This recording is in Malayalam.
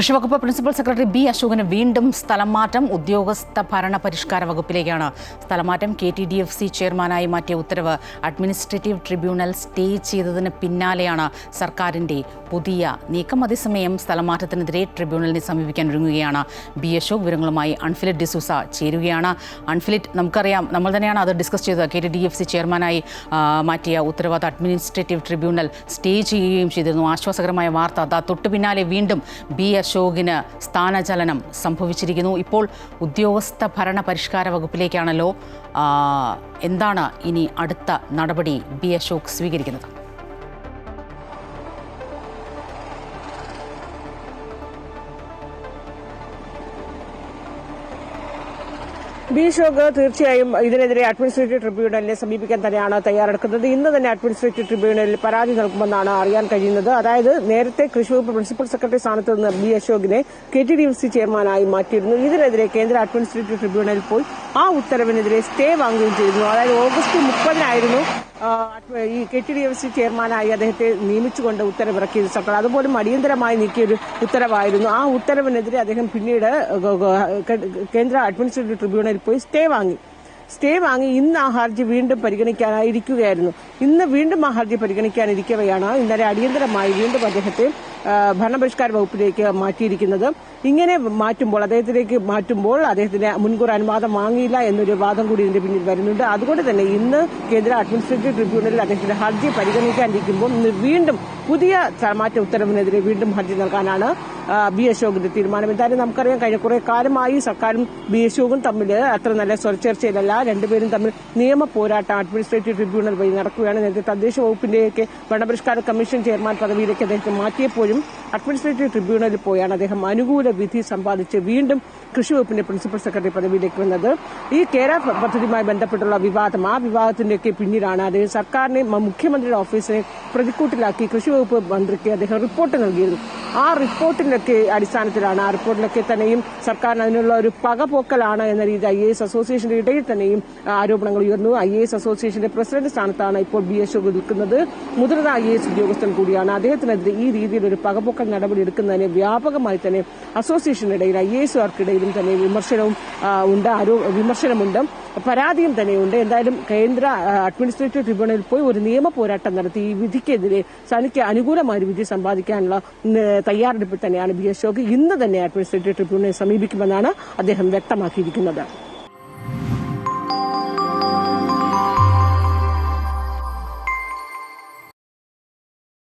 കൃഷിവകുപ്പ് പ്രിൻസിപ്പൽ സെക്രട്ടറി ബി അശോകന് വീണ്ടും സ്ഥലം മാറ്റം ഉദ്യോഗസ്ഥ ഭരണ പരിഷ്കാര വകുപ്പിലേക്കാണ്. സ്ഥലമാറ്റം K T D F C ചെയർമാനായി മാറ്റിയ ഉത്തരവ് അഡ്മിനിസ്ട്രേറ്റീവ് ട്രിബ്യൂണൽ സ്റ്റേ ചെയ്തതിന് പിന്നാലെയാണ് സർക്കാരിന്റെ പുതിയ നീക്കം. അതേസമയം സ്ഥലമാറ്റത്തിനെതിരെ ട്രിബ്യൂണലിനെ സമീപിക്കാൻ ഒരുങ്ങുകയാണ് ബി അശോക്. വിവരങ്ങളുമായി അൺഫിലിറ്റ് ഡിസൂസ ചേരുകയാണ്. അൺഫിലിറ്റ് നമുക്കറിയാം നമ്മൾ തന്നെയാണ് അത് ഡിസ്കസ് ചെയ്തത്. K T D F C ചെയർമാനായി മാറ്റിയ ഉത്തരവ് അത് അഡ്മിനിസ്ട്രേറ്റീവ് ട്രിബ്യൂണൽ സ്റ്റേ ചെയ്യുകയും ചെയ്തിരുന്നു. ആശ്വാസകരമായ വാർത്ത. അതാ തൊട്ടു പിന്നാലെ വീണ്ടും ബി അശോകിന് സ്ഥാനചലനം സംഭവിച്ചിരിക്കുന്നു. ഇപ്പോൾ ഉദ്യോഗസ്ഥ ഭരണ പരിഷ്കാര വകുപ്പിലേക്കാണല്ലോ എന്താണ് ഇനി അടുത്ത നടപടി ബി അശോക് സ്വീകരിക്കുന്നത്? ബി ഷോക്ക് തീർച്ചയായും ഇതിനെതിരെ അഡ്മിനിസ്ട്രേറ്റീവ് ട്രിബ്യൂണലിനെ സമീപിക്കാൻ തന്നെയാണ് തയ്യാറെടുക്കുന്നത്. ഇന്ന് തന്നെ അഡ്മിനിസ്ട്രേറ്റീവ് ട്രിബ്യൂണലിൽ പരാതി നൽകുമെന്നാണ് അറിയാൻ കഴിയുന്നത്. അതായത് നേരത്തെ കൃഷി വകുപ്പ് പ്രിൻസിപ്പൽ സെക്രട്ടറി സ്ഥാനത്ത് നിന്ന് B അശോകിനെ K T D F C ചെയർമാനായി മാറ്റിയിരുന്നു. ഇതിനെതിരെ കേന്ദ്ര അഡ്മിനിസ്ട്രേറ്റീവ് ട്രിബ്യൂണലിൽ പോയി ആ ഉത്തരവിനെതിരെ സ്റ്റേ വാങ്ങുകയും ചെയ്തിരുന്നു. അതായത് ഓഗസ്റ്റ് മുപ്പതിനായിരുന്നു ഈ K T D F C ചെയർമാനായി അദ്ദേഹത്തെ നിയമിച്ചുകൊണ്ട് ഉത്തരവിറക്കിയത് സർക്കാർ. അതുപോലും അടിയന്തരമായി നീക്കിയൊരു ഉത്തരവായിരുന്നു. ആ ഉത്തരവിനെതിരെ അദ്ദേഹം പിന്നീട് കേന്ദ്ര അഡ്മിനിസ്ട്രേറ്റീവ് ട്രിബ്യൂണലിൽ പോയി സ്റ്റേ വാങ്ങി. സ്റ്റേ വാങ്ങി ഇന്ന് ആ ഹർജി വീണ്ടും പരിഗണിക്കാനായിരിക്കുകയായിരുന്നു ഇന്ന് വീണ്ടും ആ ഹർജി പരിഗണിക്കാനിരിക്കവെയാണ്. ഇന്നലെ അടിയന്തരമായി വീണ്ടും അദ്ദേഹത്തെ ഭരണപരിഷ്കാര വകുപ്പിലേക്ക് മാറ്റിയിരിക്കുന്നത്. ഇങ്ങനെ മാറ്റുമ്പോൾ അദ്ദേഹത്തിലേക്ക് മാറ്റുമ്പോൾ അദ്ദേഹത്തിന് മുൻകൂർ അനുവാദം വാങ്ങിയില്ല എന്നൊരു വാദം കൂടി ഇതിന്റെ പിന്നിൽ വരുന്നുണ്ട്. അതുകൊണ്ട് തന്നെ ഇന്ന് കേന്ദ്ര അഡ്മിനിസ്ട്രേറ്റീവ് ട്രിബ്യൂണലിൽ അദ്ദേഹത്തിന്റെ ഹർജി പരിഗണിക്കാനിരിക്കുമ്പോൾ വീണ്ടും പുതിയ മാറ്റ ഉത്തരവിനെതിരെ വീണ്ടും ഹർജി നൽകാനാണ് ബി അശോകിന്റെ തീരുമാനം. എന്തായാലും നമുക്കറിയാം കഴിഞ്ഞ കുറെ കാലമായി സർക്കാരും ബി അശോകും തമ്മിൽ അത്ര നല്ല സ്വരച്ചേർച്ചയിലല്ല. രണ്ടുപേരും തമ്മിൽ നിയമ പോരാട്ടം അഡ്മിനിസ്ട്രേറ്റീവ് ട്രിബ്യൂണൽ വഴി നടക്കുകയാണ്. നേരത്തെ തദ്ദേശ വകുപ്പിന്റെയൊക്കെ ഭരണപരിഷ്കാര കമ്മീഷൻ ചെയർമാൻ പദവിയിലേക്ക് അദ്ദേഹത്തെ മാറ്റിയപ്പോഴും അഡ്മിനിസ്ട്രേറ്റീവ് ട്രിബ്യൂണലിൽ പോയാണ് അദ്ദേഹം അനുകൂല വിധി സമ്പാദിച്ച് വീണ്ടും കൃഷി വകുപ്പിന്റെ പ്രിൻസിപ്പൽ സെക്രട്ടറി പദവിയിലേക്ക് വന്നത്. ഈ കേര പദ്ധതിയുമായി ബന്ധപ്പെട്ടുള്ള വിവാദം ആ വിവാദത്തിന്റെയൊക്കെ പിന്നിലാണ്. അദ്ദേഹം സർക്കാരിനെ മുഖ്യമന്ത്രിയുടെ ഓഫീസിനെ പ്രതിക്കൂട്ടിലാക്കി കൃഷി വകുപ്പ് മന്ത്രിക്ക് അദ്ദേഹം റിപ്പോർട്ട് നൽകിയിരുന്നു. ആ റിപ്പോർട്ടിലൊക്കെ അടിസ്ഥാനത്തിലാണ്. ആ റിപ്പോർട്ടിലൊക്കെ തന്നെയും സർക്കാരിന് അതിനുള്ള ഒരു പകപോക്കലാണ് എന്ന രീതി ഐ എ എസ് അസോസിയേഷന്റെ ഇടയിൽ തന്നെയും ആരോപണങ്ങൾ ഉയർന്നു. ഐ എ എസ് അസോസിയേഷന്റെ പ്രസിഡന്റ് സ്ഥാനത്താണ് ഇപ്പോൾ ബി അശോക് നിൽക്കുന്നത്. മുതിർന്ന ഐ എ എസ് ഉദ്യോഗസ്ഥൻ കൂടിയാണ്. അദ്ദേഹത്തിനെതിരെ ഈ രീതിയിൽ ഒരു പകപോക്കൽ നടപടി എടുക്കുന്നതിന് വ്യാപകമായി തന്നെ അസോസിയേഷനിടയിൽ ഐ എ എസുകാർക്കിടയിലും തന്നെ വിമർശനവും ഉണ്ട് വിമർശനമുണ്ട്. പരാതിയും തന്നെയുണ്ട്. എന്തായാലും കേന്ദ്ര അഡ്മിനിസ്ട്രേറ്റീവ് ട്രിബ്യൂണലിൽ പോയി ഒരു നിയമ പോരാട്ടം നടത്തി ഈ വിധിക്കെതിരെ തനിക്ക് അനുകൂലമായ വിധി സമ്പാദിക്കാനുള്ള തയ്യാറെടുപ്പിൽ തന്നെയാണ് ബി. അശോക് ഇന്ന് തന്നെ അഡ്മിനിസ്ട്രേറ്റീവ് ട്രിബ്യൂണലിനെ സമീപിക്കുമെന്നാണ് അദ്ദേഹം വ്യക്തമാക്കിയിരിക്കുന്നത്.